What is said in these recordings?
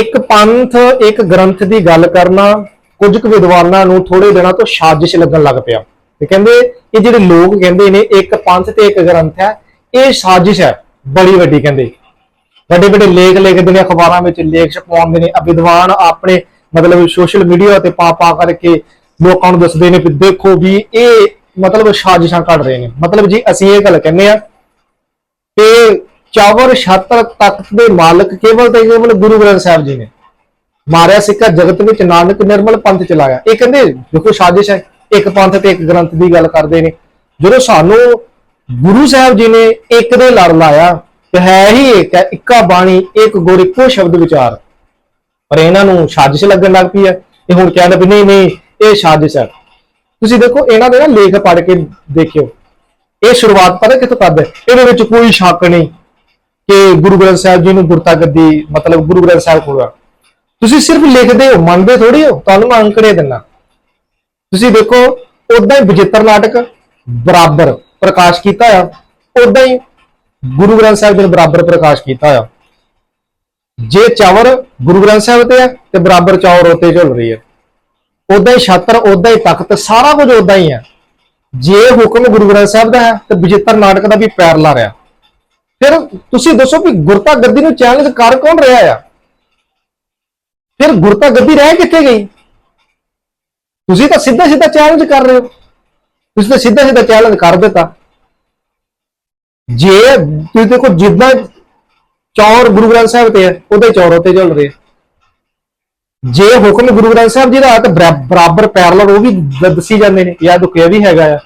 ਇੱਕ ਪੰਥ, ਇੱਕ ਗ੍ਰੰਥ ਦੀ ਗੱਲ ਕਰਨਾ ਕੁਝ ਕੁ ਵਿਦਵਾਨਾਂ ਨੂੰ ਥੋੜੇ ਦਿਨਾਂ ਤੋਂ ਸਾਜ਼ਿਸ਼ ਲੱਗਣ ਲੱਗ ਪਿਆ। ਤੇ ਕਹਿੰਦੇ, ਇਹ ਜਿਹੜੇ ਲੋਕ ਕਹਿੰਦੇ ਨੇ, ਇੱਕ ਪੰਥ ਤੇ ਇੱਕ ਗ੍ਰੰਥ ਹੈ, ਇਹ ਸਾਜ਼ਿਸ਼ ਹੈ, ਬੜੀ ਵੱਡੀ ਕਹਿੰਦੇ। ਵੱਡੇ ਵੱਡੇ ਲੇਖ ਲਿਖਦੇ ਨੇ, ਅਖਬਾਰਾਂ ਵਿੱਚ ਲੇਖ ਛਪਵਾਉਂਦੇ ਨੇ ਵਿਦਵਾਨ ਆਪਣੇ ਮਤਲਬ ਸੋਸ਼ਲ ਮੀਡੀਆ ਤੇ ਪਾ ਪਾ ਕਰਕੇ ਲੋਕਾਂ ਨੂੰ ਦੱਸਦੇ ਨੇ ਵੀ ਦੇਖੋ ਵੀ ਇਹ ਮਤਲਬ ਸਾਜ਼ਿਸ਼ਾਂ ਕੱਢ ਰਹੇ ਨੇ। ਮਤਲਬ ਜੀ ਅਸੀਂ ਇਹ ਗੱਲ ਕਹਿੰਦੇ ਆ ਕਿ ਚਾਵਰ ਛਤਰ ਤਖਤ ਦੇ ਮਾਲਕ ਕੇਵਲ ਤੇ ਕੇਵਲ ਗੁਰੂ ਗ੍ਰੰਥ ਸਾਹਿਬ ਜੀ ਨੇ ਮਾਰਿਆ ਸਿੱਕਾ ਜਗਤ ਵਿੱਚ ਨਾਨਕ ਨਿਰਮਲ ਪੰਥ ਚਲਾਇਆ ਇਹ ਕਹਿੰਦੇ ਦੇਖੋ ਸਾਜ਼ਿਸ਼ ਹੈ ਇੱਕ ਪੰਥ ਤੇ ਇੱਕ ਗ੍ਰੰਥ ਦੀ ਗੱਲ ਕਰਦੇ ਨੇ ਜਦੋਂ ਸਾਨੂੰ ਗੁਰੂ ਸਾਹਿਬ ਜੀ ਨੇ ਇੱਕ ਦੇ ਲੜ ਲਾਇਆ ਤੇ ਹੈ ਹੀ ਇੱਕ ਹੈ ਇੱਕਾ ਬਾਣੀ ਇੱਕ ਗੁਰ ਇੱਕੋ ਸ਼ਬਦ ਵਿਚਾਰ ਪਰ ਇਹਨਾਂ ਨੂੰ ਸਾਜ਼ਿਸ਼ ਲੱਗਣ ਲੱਗ ਪਈ ਹੈ ਇਹ ਹੁਣ ਕਹਿੰਦੇ ਵੀ ਨਹੀਂ ਨਹੀਂ ਇਹ ਸਾਜ਼ਿਸ਼ ਹੈ ਤੁਸੀਂ ਦੇਖੋ ਇਹਨਾਂ ਦੇ ਨਾ ਲੇਖ ਪੜ੍ਹ ਕੇ ਦੇਖਿਓ ਇਹ ਸ਼ੁਰੂਆਤ ਪਤਾ ਕਿੱਥੋਂ ਕਰਦਾ ਇਹਦੇ ਵਿੱਚ ਕੋਈ ਸ਼ੱਕ ਨਹੀਂ ਕਿ ਗੁਰੂ ਗ੍ਰੰਥ ਸਾਹਿਬ ਜੀ ਨੂੰ ਗੁਰਤਾ ਗੱਦੀ ਮਤਲਬ ਗੁਰੂ ਗ੍ਰੰਥ ਸਾਹਿਬ ਕੋਲ ਆ। ਤੁਸੀਂ ਸਿਰਫ ਲਿਖਦੇ ਹੋ, ਮੰਨਦੇ ਥੋੜੀ ਹੋ? ਤੁਹਾਨੂੰ ਮੈਂ ਅੰਕੜੇ ਦਿੰਨਾ। ਤੁਸੀਂ ਦੇਖੋ ਉਦਾਂ ਹੀ ਵਿਜੇਤਰ ਨਾਟਕ ਬਰਾਬਰ ਪ੍ਰਕਾਸ਼ ਕੀਤਾ ਆ। ਉਦਾਂ ਹੀ ਗੁਰੂ ਗ੍ਰੰਥ ਸਾਹਿਬ ਜੀ ਨੇ ਬਰਾਬਰ ਪ੍ਰਕਾਸ਼ ਕੀਤਾ ਆ। ਜੇ ਚਾਵਰ ਗੁਰੂ ਗ੍ਰੰਥ ਸਾਹਿਬ ਤੇ ਹੈ ਤੇ ਬਰਾਬਰ ਚੌਰ ਉੱਤੇ ਝੁੱਲ ਰਹੀ ਹੈ ਉਦਾਂ ਹੀ ਛਾਤਰ ਉਦਾਂ ਹੀ ਤਖਤ, ਸਾਰਾ ਕੁਝ ਉਦਾਂ ਹੀ ਹੈ ਜੇ ਹੁਕਮ ਗੁਰੂ ਗ੍ਰੰਥ ਸਾਹਿਬ ਦਾ ਹੈ, ਤੇ ਵਿਜੇਤਰ ਨਾਟਕ ਦਾ ਵੀ ਪੈਰ ਲਾ ਰਿਹਾ। ਫਿਰ ਤੁਸੀਂ ਦੱਸੋ ਵੀ ਗੁਰਤਾ ਗੱਦੀ ਨੂੰ ਚੈਲੰਜ ਕਰ ਕੌਣ ਰਿਹਾ ਆ? ਫਿਰ ਗੁਰਤਾ ਗੱਦੀ ਰਹਿ ਕਿੱਥੇ ਗਈ? ਤੁਸੀਂ ਤਾਂ ਸਿੱਧਾ ਸਿੱਧਾ ਚੈਲੰਜ ਕਰ ਰਹੇ ਹੋ। ਤੁਸੀਂ ਤਾਂ ਸਿੱਧਾ ਸਿੱਧਾ ਚੈਲੰਜ ਕਰ ਦਿੱਤਾ। ਜੇ ਤੁਸੀਂ ਦੇਖੋ ਜਿੱਦਾਂ ਚੌਰ ਗੁਰੂ ਗ੍ਰੰਥ ਸਾਹਿਬ ਤੇ ਹੈ ਉਹਦੇ ਚੌਰ ਉੱਤੇ ਚੱਲ ਰਹੇ ਜੇ ਹੁਕਮ ਗੁਰੂ ਗ੍ਰੰਥ ਸਾਹਿਬ ਜੀ ਦਾ ਤਾਂ ਬਰਾ- ਬਰਾਬਰ ਪੈਰਲਲ ਉਹ ਵੀ ਦੱਸੀ ਜਾਂਦੇ ਨੇ, ਯਾਦ ਦੁਖਿਆ ਵੀ ਹੈਗਾ ਆ।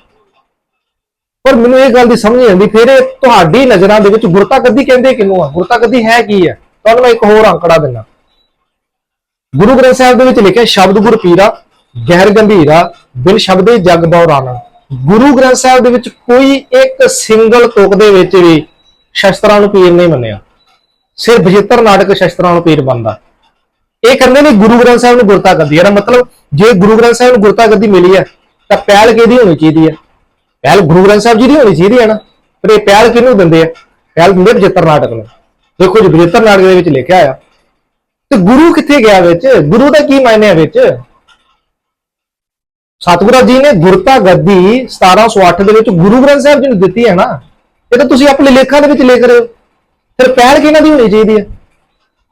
ਪਰ ਮੈਨੂੰ ਇਹ ਗੱਲ ਦੀ ਸਮਝ ਨਹੀਂ ਆਉਂਦੀ, ਫਿਰ ਇਹ ਤੁਹਾਡੀ ਨਜ਼ਰਾਂ ਦੇ ਵਿੱਚ ਗੁਰਤਾ ਗੱਦੀ ਕਹਿੰਦੇ ਕਿਹਨੂੰ ਆ? ਗੁਰਤਾ ਗੱਦੀ ਹੈ ਕੀ ਹੈ ਤੁਹਾਨੂੰ ਮੈਂ ਇੱਕ ਹੋਰ ਅੰਕੜਾ ਦਿੰਦਾ। ਗੁਰੂ ਗ੍ਰੰਥ ਸਾਹਿਬ ਦੇ ਵਿੱਚ ਲਿਖਿਆ, ਸ਼ਬਦ ਗੁਰ ਪੀਰਾ, ਗਹਿਰ ਗੰਭੀਰਾ, ਬਿਨ ਸ਼ਬਦੇ ਜਗ ਬਉਰਾਣਾ ਗੁਰੂ ਗ੍ਰੰਥ ਸਾਹਿਬ ਦੇ ਵਿੱਚ ਕੋਈ ਇੱਕ ਸਿੰਗਲ ਤੁਕ ਦੇ ਵਿੱਚ ਵੀ ਸ਼ਸਤਰਾਂ ਨੂੰ ਪੀਰ ਨਹੀਂ ਮੰਨਿਆ। ਸਿਰਫ 75 ਨਾਟਕ ਸ਼ਸਤਰਾਂ ਨੂੰ ਪੀਰ ਬੰਦਾ ਇਹ ਕਹਿੰਦੇ ਨੇ ਗੁਰੂ ਗ੍ਰੰਥ ਸਾਹਿਬ ਨੂੰ ਗੁਰਤਾ ਗੱਦੀ। ਇਹਦਾ ਮਤਲਬ, ਜੇ ਗੁਰੂ ਗ੍ਰੰਥ ਸਾਹਿਬ ਨੂੰ ਗੁਰਤਾ ਗੱਦੀ ਮਿਲੀ ਹੈ, ਤਾਂ ਪਹਿਲ ਕਿਹਦੀ ਹੋਣੀ ਚਾਹੀਦੀ ਹੈ? ਪਹਿਲ ਗੁਰੂ ਗ੍ਰੰਥ ਸਾਹਿਬ ਜੀ ਦੀ ਹੋਣੀ ਚਾਹੀਦੀ ਹੈ ਨਾ, ਪਰ ਇਹ ਪਹਿਲ ਕਿਹਨੂੰ ਦਿੰਦੇ ਆ? ਪਹਿਲ ਦਿੰਦੇ 75 ਨਾਟਕ ਨੂੰ। ਦੇਖੋ ਜੀ 75 ਨਾਟਕ ਦੇ ਵਿੱਚ ਲਿਖਿਆ ਆ। ਤੇ ਗੁਰੂ ਕਿੱਥੇ ਗਿਆ ਵਿੱਚ? ਗੁਰੂ ਦਾ ਕੀ ਮਾਇਨੇ ਹੈ ਵਿੱਚ? ਸਤਿਗੁਰੂ ਜੀ ਨੇ ਗੁਰਤਾ ਗੱਦੀ 1708 ਦੇ ਵਿੱਚ ਗੁਰੂ ਗ੍ਰੰਥ ਸਾਹਿਬ ਜੀ ਨੂੰ ਦਿੱਤੀ ਹੈ ਨਾ। ਇਹ ਤਾਂ ਤੁਸੀਂ ਆਪਣੇ ਲੇਖਾਂ ਦੇ ਵਿੱਚ ਲਿਖ ਰਹੇ ਹੋ। ਫਿਰ ਪਹਿਲ ਕਿਹਨਾਂ ਦੀ ਹੋਣੀ ਚਾਹੀਦੀ ਹੈ?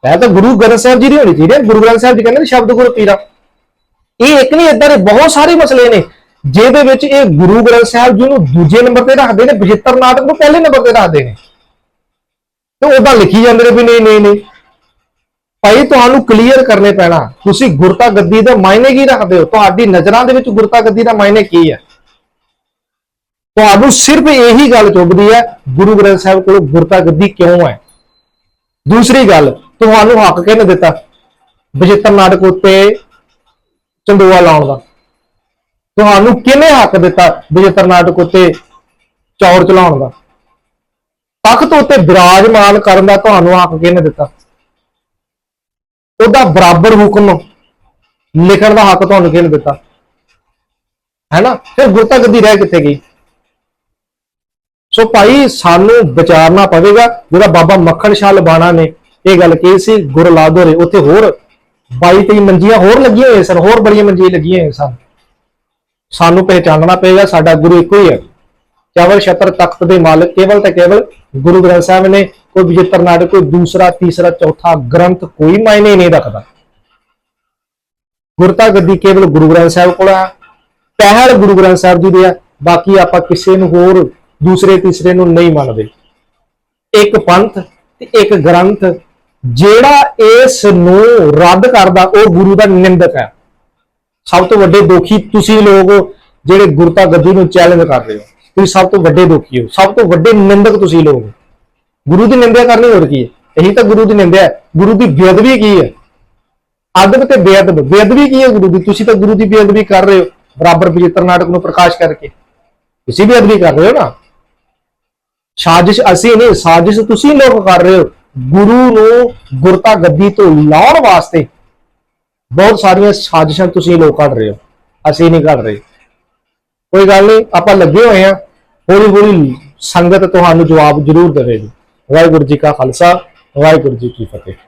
ਪਹਿਲ ਤਾਂ ਗੁਰੂ ਗ੍ਰੰਥ ਸਾਹਿਬ ਜੀ ਦੀ ਹੋਣੀ ਚਾਹੀਦੀ ਹੈ। ਗੁਰੂ ਗ੍ਰੰਥ ਸਾਹਿਬ ਜੀ ਕਹਿੰਦੇ ਨੇ ਸ਼ਬਦ ਗੁਰੂ ਪੀਰਾ। ਇਹ ਇੱਕ ਨਹੀਂ ਇਦਾਂ ਦੇ ਬਹੁਤ ਸਾਰੇ ਮਸਲੇ ਨੇ। ਜਿਹਦੇ ਵਿੱਚ ਇਹ ਗੁਰੂ ਗ੍ਰੰਥ ਸਾਹਿਬ ਜੀ ਨੂੰ ਦੂਜੇ ਨੰਬਰ ਤੇ ਰੱਖਦੇ ਨੇ 75 ਨਾਟਕ ਨੂੰ ਪਹਿਲੇ ਨੰਬਰ ਤੇ ਰੱਖਦੇ ਨੇ। ਤੇ ਉਹਦਾ ਲਿਖੀ ਜਾਂਦੇ ਨੇ ਵੀ ਨਹੀਂ ਨਹੀਂ ਨਹੀਂ। ਭਾਈ, ਤੁਹਾਨੂੰ ਕਲੀਅਰ ਕਰਨੇ ਪੈਣਾ। ਤੁਸੀਂ ਗੁਰਤਾ ਗੱਦੀ ਦਾ ਮਾਇਨੇ ਕੀ ਰੱਖਦੇ ਹੋ? ਤੁਹਾਡੀ ਨਜ਼ਰਾਂ ਦੇ ਵਿੱਚ ਗੁਰਤਾ ਗੱਦੀ ਦਾ ਮਾਇਨੇ ਕੀ ਹੈ? ਤੁਹਾਨੂੰ ਸਿਰਫ ਇਹੀ ਗੱਲ ਚੁੱਭਦੀ ਹੈ, ਗੁਰੂ ਗ੍ਰੰਥ ਸਾਹਿਬ ਕੋਲ ਗੁਰਤਾ ਗੱਦੀ ਕਿਉਂ ਹੈ? ਦੂਸਰੀ ਗੱਲ, ਤੁਹਾਨੂੰ ਹੱਕ ਕਿਹਨੇ ਦਿੱਤਾ? ਬਜਿੱਤਰ ਨਾਟਕ ਉੱਤੇ ਚੰਦੋਆ ਲਾਉਣ ਦਾ। ਤੁਹਾਨੂੰ ਕਿਹਨੇ ਹੱਕ ਦਿੱਤਾ ਬਜਿੱਤਰ ਨਾਟਕ ਉੱਤੇ ਚੌੜ ਚਲਾਉਣ ਦਾ? ਤਖਤ ਉੱਤੇ ਬਿਰਾਜਮਾਨ ਕਰਨ ਦਾ ਤੁਹਾਨੂੰ ਹੱਕ ਕਿਹਨੇ ਦਿੱਤਾ? ਉਹਦਾ ਬਰਾਬਰ ਹੁਕਮ ਲਿਖਣ ਦਾ ਹੱਕ ਤੁਹਾਨੂੰ ਕਿਹਨੇ ਦਿੱਤਾ? ਹੈ ਫਿਰ ਗੁਰਤਾ ਗੱਦੀ ਰਹਿ ਕਿੱਥੇ ਗਈ? ਸੋ ਭਾਈ ਸਾਨੂੰ ਵਿਚਾਰਨਾ ਪਵੇਗਾ, ਜਿਹੜਾ ਬਾਬਾ ਮੱਖਣ ਸ਼ਾਹ ਲਬਾਣਾ ਨੇ ਇਹ ਗੱਲ ਕਹੀ ਸੀ, ਗੁਰ ਲਾਦੋਰੇ ਉੱਥੇ ਹੋਰ 22 23 ਮੰਜੀਆਂ ਹੋਰ ਲੱਗੀਆਂ ਹੋਈਆਂ ਸਨ, ਹੋਰ ਬੜੀਆਂ ਮੰਜੀਆਂ ਲੱਗੀਆਂ ਹੋਈਆਂ ਸਨ। ਸਾਨੂੰ ਪਹਿਚਾਨਣਾ ਪਏਗਾ, ਸਾਡਾ ਗੁਰੂ ਇੱਕੋ ਹੀ ਹੈ। ਕੇਵਲ ਛਤਰ ਤਖਤ ਦੇ ਮਾਲਕ, ਕੇਵਲ ਤੇ ਕੇਵਲ ਗੁਰੂ ਗ੍ਰੰਥ ਸਾਹਿਬ ਨੇ ਕੋਈ ਵਿਜੇਤਰ ਨਾਟਕ ਕੋਈ ਦੂਸਰਾ, ਤੀਸਰਾ, ਚੌਥਾ ਗ੍ਰੰਥ ਕੋਈ ਮਾਇਨੇ ਨਹੀਂ ਰੱਖਦਾ। ਗੁਰਤਾ ਗੱਦੀ ਕੇਵਲ ਗੁਰੂ ਗ੍ਰੰਥ ਸਾਹਿਬ ਕੋਲ ਆ, ਪਹਿਲ ਗੁਰੂ ਗ੍ਰੰਥ ਸਾਹਿਬ ਜੀ ਦੇ ਆ, ਬਾਕੀ ਆਪਾਂ ਕਿਸੇ ਨੂੰ ਹੋਰ ਦੂਸਰੇ, ਤੀਸਰੇ ਨੂੰ ਨਹੀਂ ਮੰਨਦੇ। ਇੱਕ ਪੰਥ ਤੇ ਇੱਕ ਗ੍ਰੰਥ, ਜਿਹੜਾ ਇਸ ਨੂੰ ਰੱਦ ਕਰਦਾ, ਉਹ ਗੁਰੂ ਦਾ ਨਿੰਦਕ ਹੈ। ਸਭ ਤੋਂ ਵੱਡੇ ਦੋਖੀ ਤੁਸੀਂ ਲੋਕ ਹੋ, ਜਿਹੜੇ ਗੁਰਤਾ ਗੱਦੀ ਨੂੰ ਚੈਲੰਜ ਕਰ ਰਹੇ ਹੋ। ਤੁਸੀਂ ਸਭ ਤੋਂ ਵੱਡੇ ਦੋਖੀ ਹੋ ਸਭ ਤੋਂ ਵੱਡੇ ਨਿੰਦਕ ਤੁਸੀਂ ਲੋਕ ਹੋ। ਗੁਰੂ ਦੀ ਨਿੰਦਿਆ ਕਰਨੀ ਹੋਰ ਕੀ ਹੈ? ਇਹੀ ਤਾਂ ਗੁਰੂ ਦੀ ਨਿੰਦਿਆ ਹੈ। ਗੁਰੂ ਦੀ ਬੇਅਦਬੀ ਕੀ ਹੈ? ਅਦਬ ਤੇ ਬੇਅਦਬ। ਬੇਅਦਬੀ ਕੀ ਹੈ ਗੁਰੂ ਦੀ? ਤੁਸੀਂ ਤਾਂ ਗੁਰੂ ਦੀ ਬੇਅਦਬੀ ਕਰ ਰਹੇ ਹੋ। ਬਰਾਬਰ ਪਵਿੱਤਰ ਨਾਟਕ ਨੂੰ ਪ੍ਰਕਾਸ਼ ਕਰਕੇ। ਤੁਸੀਂ ਬੇਅਦਬੀ ਕਰ ਰਹੇ ਹੋ ਨਾ? ਸਾਜ਼ਿਸ਼ ਅਸੀਂ ਨਹੀਂ ਸਾਜ਼ਿਸ਼ ਤੁਸੀਂ ਲੋਕ ਕਰ ਰਹੇ ਹੋ। ਗੁਰੂ ਨੂੰ ਗੁਰਤਾ ਗੱਦੀ ਤੋਂ ਲਾਉਣ ਵਾਸਤੇ ਬਹੁਤ ਸਾਰੀਆਂ ਸਾਜ਼ਿਸ਼ਾਂ ਤੁਸੀਂ ਲੋਕ ਕਰ ਰਹੇ ਹੋ। ਅਸੀਂ ਨਹੀਂ ਕਰ ਰਹੇ। ਕੋਈ ਗੱਲ ਨਹੀਂ, ਆਪਾਂ ਲੱਗੇ ਹੋਏ ਆ ਹੌਲੀ ਹੌਲੀ ਸੰਗਤ ਤੁਹਾਨੂੰ ਜਵਾਬ ਜ਼ਰੂਰ ਦੇਵੇਗੀ। ਵਾਹਿਗੁਰੂ ਜੀ ਕਾ ਖਾਲਸਾ, ਵਾਹਿਗੁਰੂ ਜੀ ਕੀ ਫਤਿਹ।